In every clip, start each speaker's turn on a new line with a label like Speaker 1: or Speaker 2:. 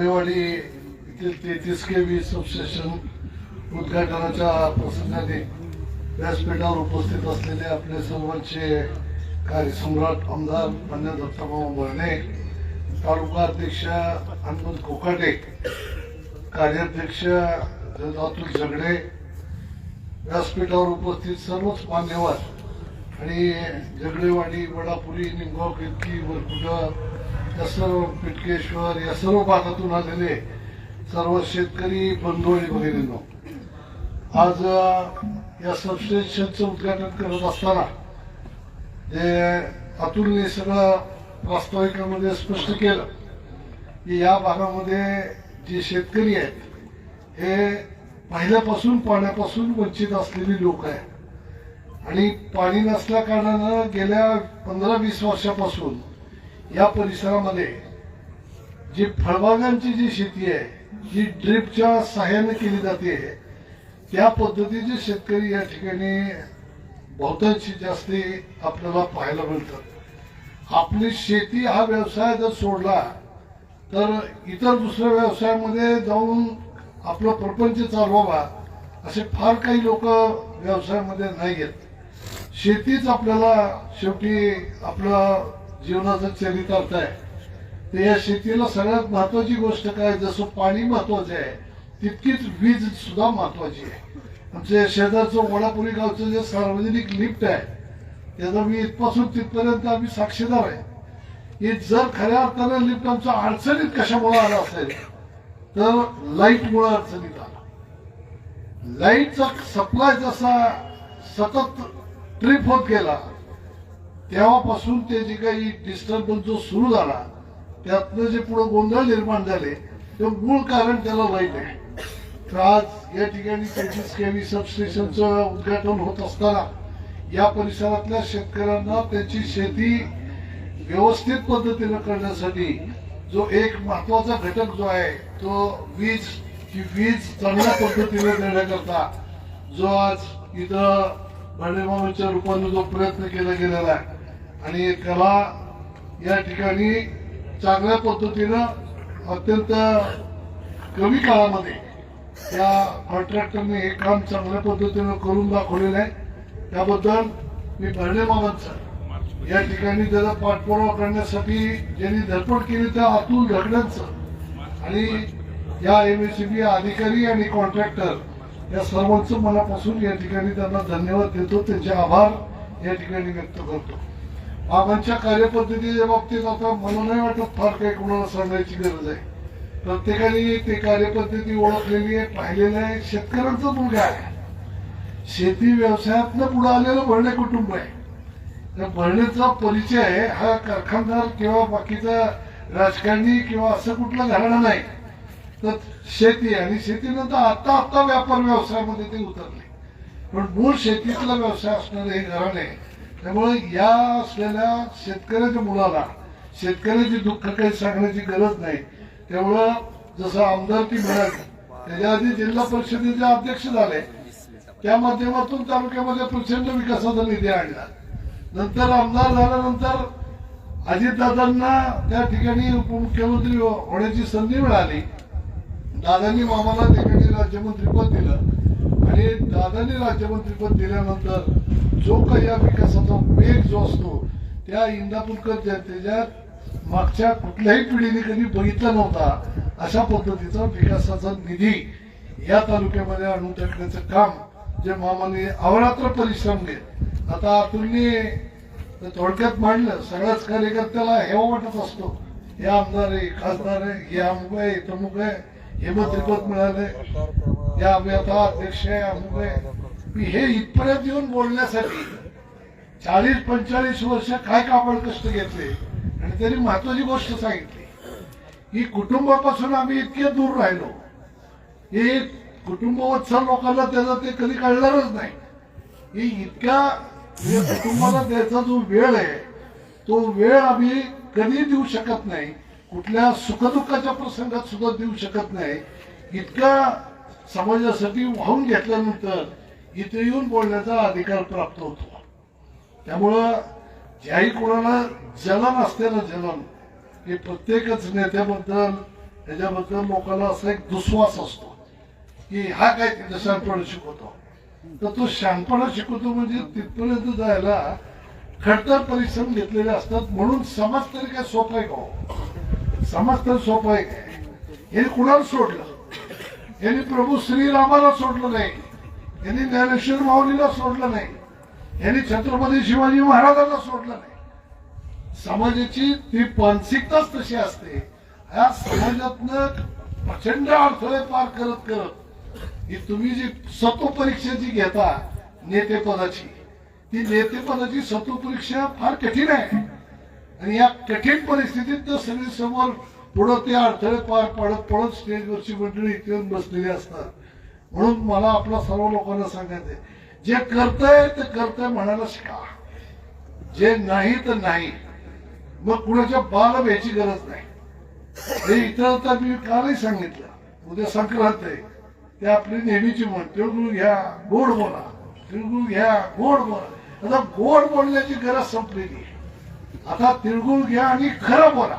Speaker 1: झगडेवाडी येथील तेहतीस के we substation उद्घाटनाच्या प्रसंगाने व्यासपीठावर उपस्थित असलेले आपले सर्वांचे कार्यसम्राट आमदार मान्य दत्ताभाऊ भरणे तालुका अध्यक्ष हनुमंत कोकाटे कार्याध्यक्ष अतुल झगडे व्यासपीठावर उपस्थित सर्वच मान्यवर आणि झगडेवाडी वडापुरी निमगाव केतकी वरकुटा या सर्व पिटकेश्वर या सर्व भागातून आलेले सर्व शेतकरी बंधू आणि भगिनींनो आज या सबस्टेशनचं उद्घाटन करत असताना जे अतुलने सगळं प्रास्ताविकामध्ये स्पष्ट केलं की या भागामध्ये जे शेतकरी आहेत हे पहिल्यापासून पाण्यापासून वंचित असलेली लोक आहेत. आणि पाणी नसल्या कारणानं गेल्या पंधरा वीस वर्षापासून या परिसरामध्ये जी फळबागांची जी शेती आहे जी ड्रिपच्या सहाय्याने केली जाते त्या पद्धतीचे शेतकरी या ठिकाणी बहुतांशी जास्ती आपल्याला पाहायला मिळतात. आपली शेती हा व्यवसाय जर सोडला तर इतर दुसऱ्या व्यवसायामध्ये जाऊन आपलं प्रपंच चालवावा असे फार काही लोक व्यवसायामध्ये नाही आहेत. शेतीच आपल्याला शेवटी आपलं जीवनाचं चरित अर्थ आहे. तर या शेतीला सगळ्यात महत्वाची गोष्ट काय? जसं पाणी महत्वाचं आहे तितकीच वीज सुद्धा महत्वाची आहे. आमच्या शेजारचं वडापुरी गावचं जे सार्वजनिक लिफ्ट आहे त्याचा मी इथपासून तिथपर्यंत आम्ही साक्षीदार आहे. की जर खऱ्या अर्थानं लिफ्ट आमचा अडचणीत कशामुळे आला असेल तर लाईटमुळे अडचणीत आला. लाईटचा सप्लाय जसा सतत ट्रिप होत गेला तेव्हापासून ते जे काही डिस्टर्बन्स जो सुरू झाला त्यातनं जे पुढे गोंधळ निर्माण झाले ते मूळ कारण त्याला लाइट आहे. तर आज या ठिकाणी तेहतीस केवी सबस्टेशनचं उद्घाटन होत असताना या परिसरातल्या शेतकऱ्यांना त्यांची शेती व्यवस्थित पद्धतीनं करण्यासाठी जो एक महत्त्वाचा घटक जो आहे तो वीज की वीज चांगल्या पद्धतीने देण्याकरता जो आज इथं भाडेमामाच्या रूपाने जो प्रयत्न केला गेलेला आहे आणि त्याला या ठिकाणी चांगल्या पद्धतीनं अत्यंत कमी काळामध्ये या कॉन्ट्रॅक्टरने हे काम चांगल्या पद्धतीनं करून दाखवलेलं आहे. त्याबद्दल मी भरणे या ठिकाणी त्याचा पाठपुरावा करण्यासाठी ज्यांनी धडपड केली त्या अतुल ढगड्यांचं आणि या एम एस अधिकारी आणि कॉन्ट्रॅक्टर या सर्वांचं मनापासून या ठिकाणी त्यांना धन्यवाद देतो. त्यांचे आभार या ठिकाणी व्यक्त करतो. बाबांच्या कार्यपद्धतीच्या बाबतीत आता मला नाही वाटत फार काही कोणाला सांगायची गरज आहे. प्रत्येकाने ते कार्यपद्धती ओळखलेली आहे पाहिलेलं आहे. शेतकऱ्यांचा मुलगा आहे. शेती व्यवसायातनं पुढे आलेलं भरणे कुटुंब आहे. त्या भरणेचा परिचय हा कारखानदार किंवा बाकीचा राजकारणी किंवा असं कुठलं घराणं नाही. तर शेती आणि शेतीनंतर आता आता व्यापार व्यवसायामध्ये ते उतरले. पण मूळ शेतीतला व्यवसाय असणारे हे घराणे त्यामुळे या असलेल्या शेतकऱ्याच्या मुलाला शेतकऱ्याची दुःख काही सांगण्याची गरज नाही. त्यामुळं जसं आमदारकी मिळाली त्याच्या आधी जिल्हा परिषदेचे अध्यक्ष झाले. त्या माध्यमातून तालुक्यामध्ये प्रचंड विकासाचा निधी आणला. नंतर आमदार झाल्यानंतर अजितदादांना त्या ठिकाणी उपमुख्यमंत्री होण्याची संधी मिळाली. दादांनी मामाला त्या ठिकाणी राज्यमंत्रीपद दिलं. आणि दादांनी राज्यमंत्रीपद दिल्यानंतर जो काही या विकासाचा वेग जो असतो त्या इंदापूरकर त्याच्यात मागच्या कुठल्याही पिढीने कधी बघितला नव्हता अशा पद्धतीचा विकासाचा निधी या तालुक्यामध्ये आणून टाकण्याचं काम जे मामाने अवरात्र परिश्रम घेत. आता अतुलने थोडक्यात मांडलं सगळ्याच कार्यकर्त्याला हेवा वाटत असतो हे आमदार आहे खासदार आहे हे अमुक आहे तमुक आहे. हे मंत्रिपद मिळाले. या आम्ही अध्यक्ष आहे मी हे इथपर्यंत येऊन बोलण्यासाठी चाळीस पंचेचाळीस वर्ष काय कापड कष्ट घेतले आणि त्यांनी महत्वाची गोष्ट सांगितली. की कुटुंबापासून आम्ही इतके दूर राहिलो. हे कुटुंबवत्सल लोकांना त्याचं ते कधी कळणारच नाही. ही इतक्या कुटुंबाला द्यायचा जो वेळ आहे तो वेळ आम्ही कधी देऊ शकत नाही. कुठल्या सुखदुःखाच्या प्रसंगात सुद्धा देऊ शकत नाही इतका समाजासाठी वाहून घेतल्यानंतर इथे येऊन बोलण्याचा अधिकार प्राप्त होतो. त्यामुळं ज्याही कोणाला जलन असते ना जलन हे प्रत्येकच नेत्याबद्दल त्याच्याबद्दल लोकांना असा एक दुस्वास असतो की हा काय तिथं शहाणपणा शिकवतो. तर तो शहाणपणा शिकवतो म्हणजे तिथपर्यंत जायला खडतर परिश्रम घेतलेले असतात म्हणून समाज तरी काय सोपा आहे का हो? हो? समाज आहे. काय यांनी कुणाला सोडलं? यांनी प्रभू श्रीरामाला सोडलं नाही. यांनी ज्ञानेश्वर माऊलीला सोडलं नाही. यांनी छत्रपती शिवाजी महाराजांना सोडलं नाही. समाजाची ती मानसिकताच तशी असते. या समाजातनं प्रचंड अडथळे पार करत करत ही तुम्ही जी सत्वपरीक्षा जी घेता नेतेपदाची ती नेतेपदाची सत्वपरीक्षा फार कठीण आहे. आणि या कठीण परिस्थितीत तर सगळे समोर पुढं ते अडथळे पार पडत पडत स्टेजवरची मंडळी इथे येऊन बसलेली असतात. म्हणून मला आपल्या सर्व लोकांना सांगायचंय जे करतंय ते करतंय म्हणायला शिका. जे नाही तर नाही. मग कुणाच्या बाल घ्यायची गरज नाही. हे इतर तर मी कालही सांगितलं. उद्या संक्रांत आहे. ते आपली नेहमीची म्हण तिळगुळ घ्या गोड बोला. तिळगुळ घ्या गोड बोला. आता गोड बोलण्याची गरज संपलेली आहे. आता तिळगुळ घ्या आणि खरं बोला.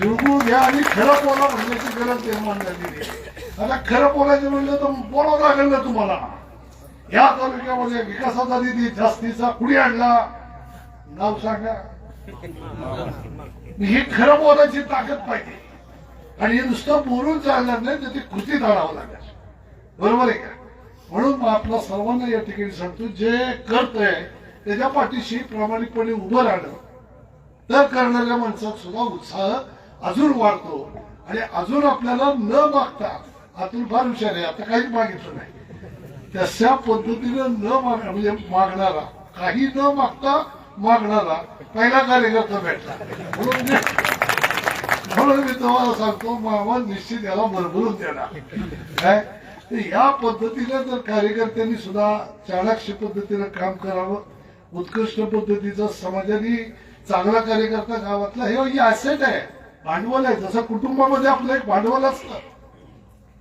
Speaker 1: तिळगुळ घ्या आणि खरं बोला म्हणण्याची गरज निर्माण झालेली आता खरं बोलायचं म्हणलं तर बोलावं लागेल ना तुम्हाला. या तालुक्यामध्ये विकासाचा निधी जास्तीचा कुणी आणला? नाव सांगा. हे खरं बोलायची ताकद पाहिजे. आणि हे नुसतं बोलून चालणार नाही तर ते कृती आणावं लागेल. बरोबर आहे का? म्हणून मग सर्वांना या ठिकाणी सांगतो जे करतंय त्याच्या पाठीशी प्रामाणिकपणे उभं राहणं. तर करणाऱ्या माणसात सुद्धा उत्साह अजून वाढतो. आणि अजून आपल्याला न मागता आतून फार हुशार आहे. आता काहीच मागितलं नाही. तशा पद्धतीनं न माग म्हणजे मागणारा काही न मागता मागणारा पहिला कार्यकर्ता भेटला. म्हणून मी- म्हणून मी तुम्हाला सांगतो मामा निश्चित याला भरभरून देणार. काय? या पद्धतीनं जर कार्यकर्त्यांनी सुद्धा चाणाक्ष पद्धतीनं काम करावं उत्कृष्ट पद्धतीचा समाजाने चांगला कार्यकर्ता गावातला हे ही ऍसेट आहे. भांडवल आहे. जसं कुटुंबामध्ये आपलं एक भांडवल असतं.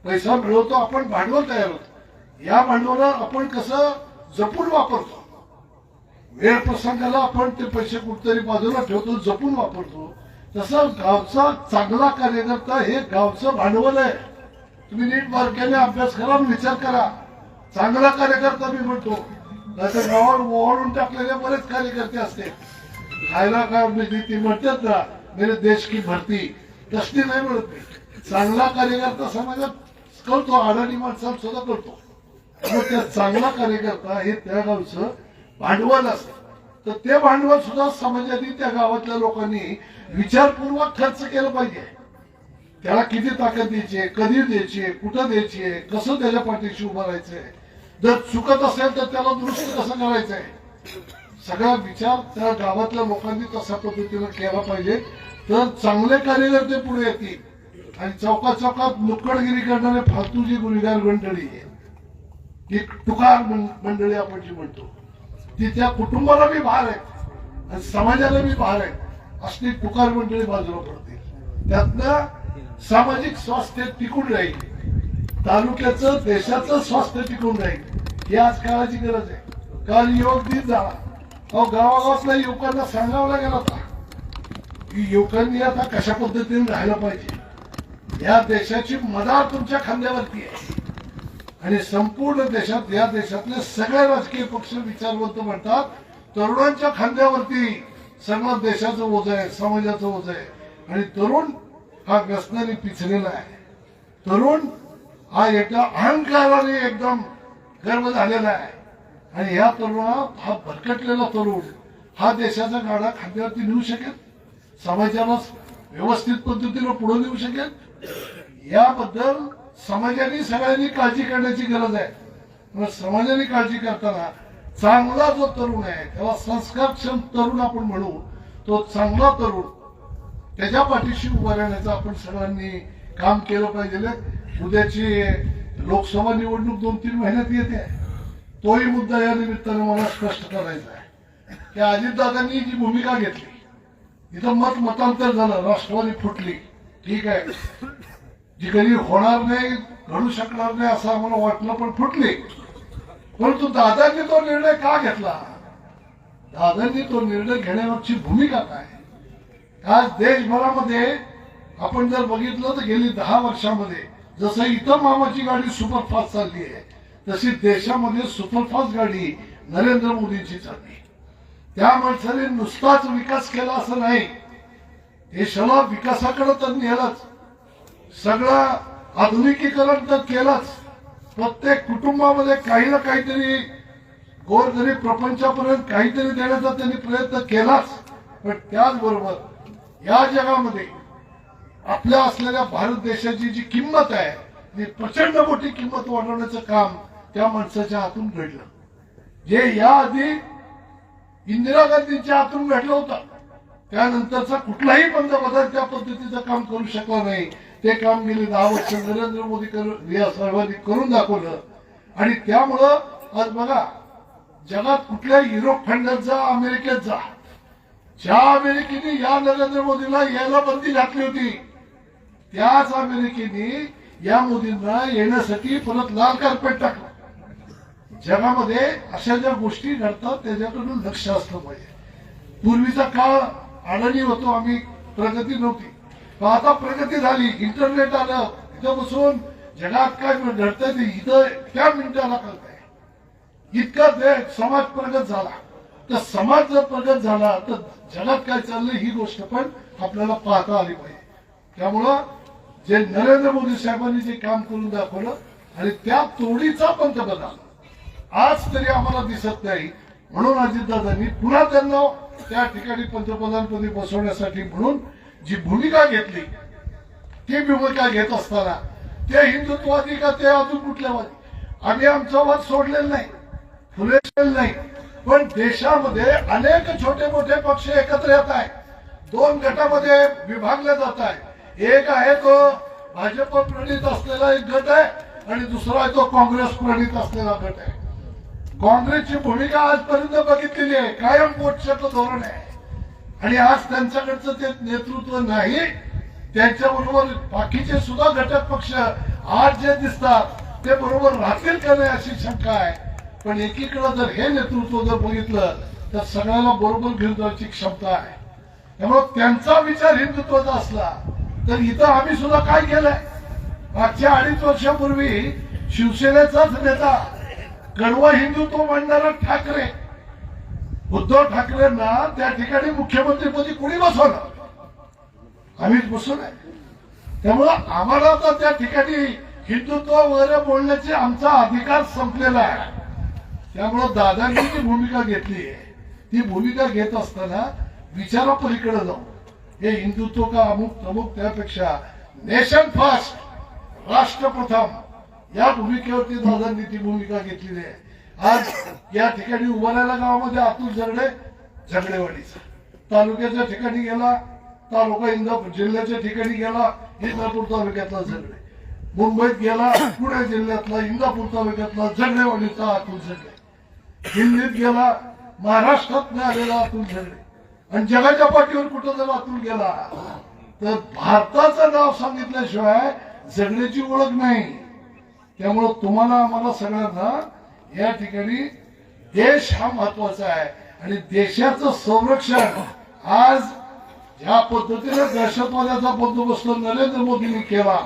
Speaker 1: पैसा मिळवतो आपण भांडवल तयार होतो. या भांडवला आपण कसं जपून वापरतो? वेळ प्रसंगाला आपण ते पैसे कुठतरी बाजूला ठेवतो जपून वापरतो. तसं गावचा चांगला कार्यकर्ता हे गावचं भांडवल आहे. तुम्ही नीट बारक्याने अभ्यास करा विचार करा. चांगला कार्यकर्ता मी म्हणतो. नाहीतर गावावर ओवाळून टाकलेले बरेच कार्यकर्ते असते. खायला काय म्हणजे ती म्हणतात ना मेरे देश की भरती. तसली नाही मिळत चांगला कार्यकर्ता समाजात करतो अडाणी माणसात सुद्धा करतो. त्या चांगला कार्यकर्ता हे त्या गावचं भांडवल असतं. तर ते भांडवल सुद्धा समाजाने त्या गावातल्या लोकांनी विचारपूर्वक खर्च केलं पाहिजे. त्याला किती ताकद द्यायची आहे कधी द्यायची कुठं द्यायची आहे कसं त्याच्या पाठीशी उभं राहायचंय? जर चुकत असेल तर त्याला दुरुस्त कसं करायचं आहे सगळा विचार त्या गावातल्या लोकांनी तशा पद्धतीनं केला पाहिजे. तर चांगले कार्यकर्ते पुढे येतील. आणि चौकात चौकात नुक्कडगिरी करणारे फालतू जी गुन्हेगार मंडळी. आहे ती टुकार मंडळी आपण जी म्हणतो ती त्या कुटुंबाला बी भार आहे. आणि समाजाला बी भार आहे. असली टुकार मंडळी बाजूला पडतील. त्यातनं सामाजिक स्वास्थ्य टिकून राहील. तालुक्याचं देशाचं स्वास्थ्य टिकून राहील. ही आज काळाची गरज आहे. काल युवक दिन झाला. अहो गावागावातल्या युवकांना सांगावं गेला होता की युवकांनी आता कशा पद्धतीने राहायला पाहिजे. या देशाची मदार तुमच्या खांद्यावरती आहे. आणि संपूर्ण देशात या देशातले सगळे राजकीय पक्ष विचारवंत म्हणतात तरुणांच्या खांद्यावरती सगळं देशाचं ओझ आहे समाजाचं ओझ आहे. आणि तरुण हा व्यसनाने पिचलेला आहे. तरुण हा एका अहंकाराने एकदम गर्व झालेला आहे. आणि या तरुणा हा भरकटलेला तरुण हा देशाचा गाडा खांद्यावरती नेऊ शकेल? समाजाला व्यवस्थित पद्धतीनं पुढे नेऊ शकेल? याबद्दल समाजाने सगळ्यांनी काळजी करण्याची गरज आहे. मग समाजाने काळजी करताना चांगला जो तरुण आहे त्याला संस्कारक्षम तरुण आपण म्हणू तो चांगला तरुण त्याच्या पाठीशी उभा राहण्याचं आपण सर्वांनी काम केलं पाहिजे. उद्याची लोकसभा निवडणूक दोन तीन महिन्यात येते. तोही मुद्दा या निमित्तानं मला स्पष्ट करायचा आहे. की अजितदादांनी जी भूमिका घेतली इथं मत मतांतर झालं राष्ट्रवादी फुटली. ठीक आहे. जी कधी होणार नाही घडू शकणार नाही असं आम्हाला वाटलं पण फुटली. परंतु दादांनी तो निर्णय का घेतला? दादांनी तो निर्णय घेण्यावरची भूमिका काय? आज देशभरामध्ये आपण जर बघितलं तर गेली दहा वर्षामध्ये जसं इतर मामाची गाडी सुपरफास्ट चालली आहे तशी देशामध्ये सुपरफास्ट गाडी नरेंद्र मोदींची चालली त्या माणसाने नुसताच विकास केला असं नाही देशाला विकासाकडे तर नेलाच. सगळं आधुनिकीकरण तर केलंच. प्रत्येक कुटुंबामध्ये काही ना काहीतरी गोरगरीब प्रपंचापर्यंत काहीतरी देण्याचा त्यांनी प्रयत्न केलाच. पण त्याचबरोबर या जगामध्ये आपल्या असलेल्या भारत देशाची जी किंमत आहे ती प्रचंड मोठी किंमत वाढवण्याचं काम त्या माणसाच्या हातून घडलं. जे याआधी इंदिरा गांधींच्या हातून घडलं होतं त्यानंतरचा कुठलाही पंतप्रधान त्या पद्धतीचं काम करू शकला नाही. ते काम गेले दहा वर्ष नरेंद्र मोदी कर- या सर्वांनी करून दाखवलं. आणि त्यामुळं आज बघा जगात कुठल्या युरोप खंडात जा अमेरिकेत जा ज्या अमेरिकेने या नरेंद्र मोदीला यायला बंदी घातली होती त्याच अमेरिकेने या मोदींना येण्यासाठी परत लाल कार्पेट टाकलं. जगामध्ये अशा ज्या गोष्टी घडतात त्याच्याकडून लक्ष असलं पाहिजे. पूर्वीचा काळ आनंदी होतो आम्ही प्रगती नव्हती. पण आता प्रगती झाली इंटरनेट आलं इथं बसून जगात काय घडतंय ते इथं त्या मिनिटाला कळतंय. इतका देश समाज प्रगत झाला. तर समाज जर प्रगत झाला तर जगात काय चाललंय ही गोष्ट पण आपल्याला पाहता आली पाहिजे. त्यामुळं जे नरेंद्र मोदी साहेबांनी जे काम करून दाखवलं आणि त्या तोडीचा पंतप्रधान आज तरी आम्हाला दिसत नाही. म्हणून अजितदादांनी पुन्हा त्यांना त्या ठिकाणी पंतप्रधानपदी बसवण्यासाठी म्हणून जी भूमिका घेतली ती भूमिका घेत असताना ते हिंदुत्ववादी का ते अजून कुठल्यावादी आम्ही आमचा वाद सोडलेला नाही फुले नाही. पण देशामध्ये अनेक छोटे मोठे पक्ष एकत्र येत आहे दोन गटामध्ये विभागले जात आहे एक आहे तो भाजप प्रणित असलेला एक गट आहे आणि दुसरा आहे तो काँग्रेस प्रणित असलेला गट आहे. काँग्रेसची भूमिका आजपर्यंत बघितलेली आहे. कायम पोटशाचं धोरण आहे. आणि आज त्यांच्याकडचं ते नेतृत्व नाही त्यांच्याबरोबर बाकीचे सुद्धा घटक पक्ष आज जे दिसतात ते बरोबर राहतील का नाही अशी शंका आहे. पण एकीकडे जर हे नेतृत्व जर बघितलं तर सगळ्याला बरोबर घेऊन जायची क्षमता आहे. त्यामुळे त्यांचा विचार हिंदुत्वाचा असला तर इथं आम्ही सुद्धा काय केलंय? मागच्या अडीच वर्षापूर्वी शिवसेनेचाच नेता कडवा हिंदुत्व मांडणारा ठाकरे उद्धव ठाकरेंना त्या ठिकाणी मुख्यमंत्रीपदी कोणी बसवलं? आम्हीच बसू नये त्यामुळं आम्हाला तर त्या ठिकाणी हिंदुत्व वगैरे बोलण्याचे आमचा अधिकार संपलेला आहे. त्यामुळं दादांनी जी भूमिका घेतली आहे ती भूमिका घेत असताना विचारापलीकडे जाऊ. हे हिंदुत्व का अमुक अमुक त्यापेक्षा नेशन फर्स्ट राष्ट्र प्रथम या भूमिकेवरती दादांनी ती भूमिका घेतलेली आहे. आज या ठिकाणी उभारायला गावामध्ये अतुल झगडे झगडेवाडीचा. तालुक्याच्या ठिकाणी गेला तालुका इंदापूर जिल्ह्याच्या ठिकाणी गेला इंदापूर तालुक्यातला झगडे. मुंबईत गेला पुणे जिल्ह्यातला इंदापूर तालुक्यातला झगडेवाडीचा अतुल झगडे. दिल्लीत गेला महाराष्ट्रात आलेला अतुल झगडे. आणि जगाच्या पाठीवर कुठं जर वाचून गेला तर भारताचं नाव सांगितल्याशिवाय जगण्याची ओळख नाही. त्यामुळं तुम्हाला आम्हाला सगळ्यांना या ठिकाणी देश हा महत्त्वाचा आहे. आणि देशाचं संरक्षण आज ज्या पद्धतीने दहशतवादाचा बंदोबस्त नरेंद्र मोदींनी केला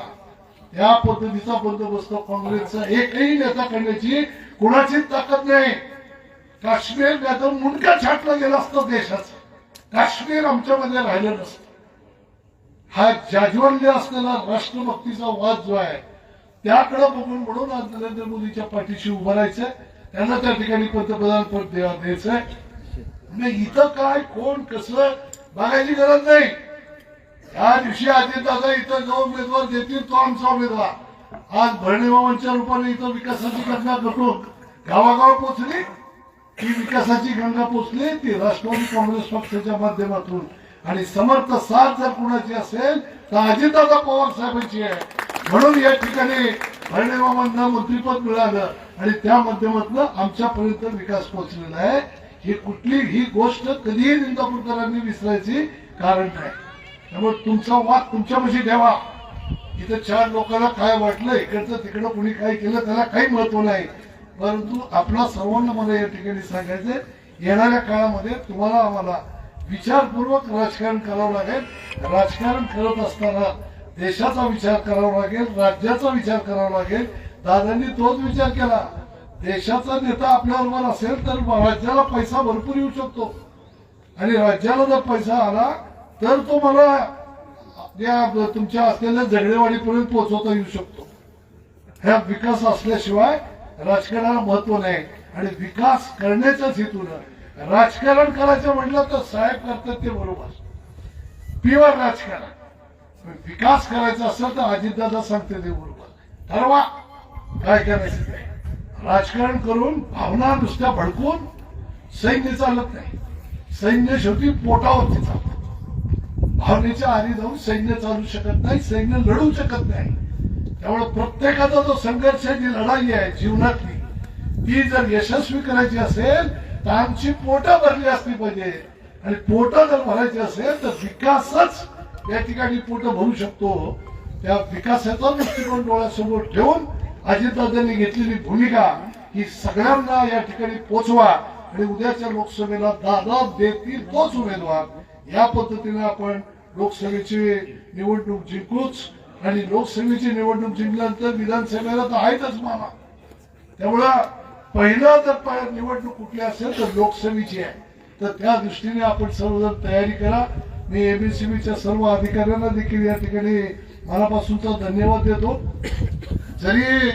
Speaker 1: त्या पद्धतीचा बंदोबस्त काँग्रेसचा एकही नेता करण्याची कुणाची ताकद नाही. काश्मीर नाही मुंडका छाटला गेला असतं देशाचं. काश्मीर आमच्यामध्ये राहिलं नसतं. हा जाज्वल्य असलेला राष्ट्रभक्तीचा वाद जो आहे त्याकडे बघून म्हणून आज नरेंद्र मोदीच्या पाठीशी उभं राहायचंय. त्यांना त्या ठिकाणी पंतप्रधान पद द्यायचंय. नाही इथं काय कोण कसं बघायची गरज नाही. या दिवशी दादा इथं जो उमेदवार देतील तो आमचा उमेदवार. आज भरणे बाबांच्या रूपाने इथं विकासाची घटना करतो गावागाव पोचली ही विकासाची गंगा पोचली ती राष्ट्रवादी काँग्रेस पक्षाच्या माध्यमातून. आणि समर्थ साथ जर कुणाची असेल तर अजितदादा पवार साहेबांची आहे. म्हणून या ठिकाणी भरणेबाबांना मंत्रीपद मिळालं आणि त्या माध्यमातून आमच्यापर्यंत विकास पोहोचलेला आहे. ही कुठली ही गोष्ट कधीही निंदापूरकरांनी विसरायची कारण नाही. त्यामुळे तुमचा वाद तुमच्यापाशी ठेवा. इथं चार लोकांना काय वाटलं इकडचं तिकडं कुणी काय केलं त्याला काही महत्त्व नाही. परंतु आपला सर्वांना मला या ठिकाणी सांगायचंय येणाऱ्या काळामध्ये तुम्हाला आम्हाला विचारपूर्वक राजकारण करावं लागेल. राजकारण करत असताना देशाचा विचार करावा लागेल राज्याचा विचार करावा लागेल. दादांनी तोच विचार केला. देशाचा नेता आपल्याबरोबर असेल तर राज्याला पैसा भरपूर येऊ शकतो. आणि राज्याला जर पैसा आला तर तो मला या तुमच्या असलेल्या झगडेवाडीपर्यंत पोहोचवता येऊ शकतो. ह्या विकास असल्याशिवाय राजकारणाला महत्त्व नाही आणि विकास करण्याच्याच हेतून राजकारण करायचं म्हटलं तर साहेब करतात ते बरोबर. प्युअर राजकारण. विकास करायचा असेल तर अजितदादा सांगते ते बरोबर. ठरवा. काय करायचं ते? राजकारण करून भावना नुसत्या भडकून सैन्य चालत नाही. सैन्य शेवटी पोटावरती चालतात भावनेच्या आधी जाऊन सैन्य चालू शकत नाही सैन्य लढू शकत नाही. त्यामुळे प्रत्येकाचा जो संघर्ष जी लढाई आहे जीवनातली ती जर यशस्वी करायची असेल तर आमची पोटं भरली असली पाहिजे. आणि पोटं जर भरायची असेल तर विकासच या ठिकाणी पोटं भरू शकतो. त्या विकासाचा दृष्टिकोन डोळ्यासमोर ठेवून अजितदादांनी घेतलेली भूमिका ही सगळ्यांना या ठिकाणी पोचवा. आणि उद्याच्या लोकसभेला दादा देतील तोच उमेदवार. या पद्धतीने आपण लोकसभेची निवडणूक जिंकूच आणि लोकसभेची निवडणूक जिंकल्यानंतर विधानसभेला तर आहेतच मामा. त्यामुळं पहिला जर निवडणूक कुठली असेल तर लोकसभेची आहे. तर त्या दृष्टीने आपण सर्वजण तयारी करा. मी एबीसीबीच्या सर्व अधिकाऱ्यांना देखील या ठिकाणी मनापासूनचा धन्यवाद देतो. जरी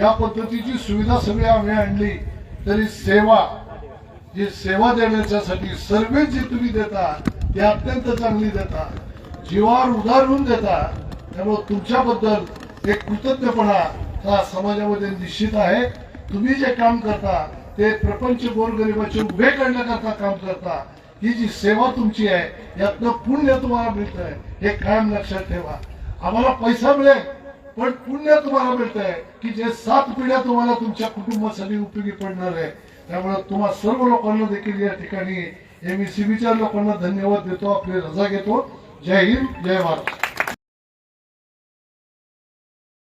Speaker 1: या पद्धतीची सुविधा सगळी आम्ही आणली तरी सेवा जी सेवा देण्याच्यासाठी सर्व्हिस जी तुम्ही देता ती अत्यंत चांगली देता. जीवावर उधार होऊन देता. त्यामुळे तुमच्याबद्दल एक कृतज्ञपणा हा समाजामध्ये निश्चित आहे. तुम्ही जे काम करता ते प्रपंच गोरगरिबाचे उभे करण्याकरता काम करता ही जी सेवा तुमची आहे यातनं पुण्य तुम्हाला मिळत आहे हे कायम लक्षात ठेवा. आम्हाला पैसा मिळेल पण पुण्य तुम्हाला मिळत आहे की जे सात पिढ्या तुम्हाला तुमच्या कुटुंबासाठी उपयोगी पडणार आहे. त्यामुळे तुम्हा सर्व लोकांना देखील या ठिकाणी एमईसीबीच्या लोकांना धन्यवाद देतो आपली रजा घेतो. जय हिंद जय महाराष्ट्र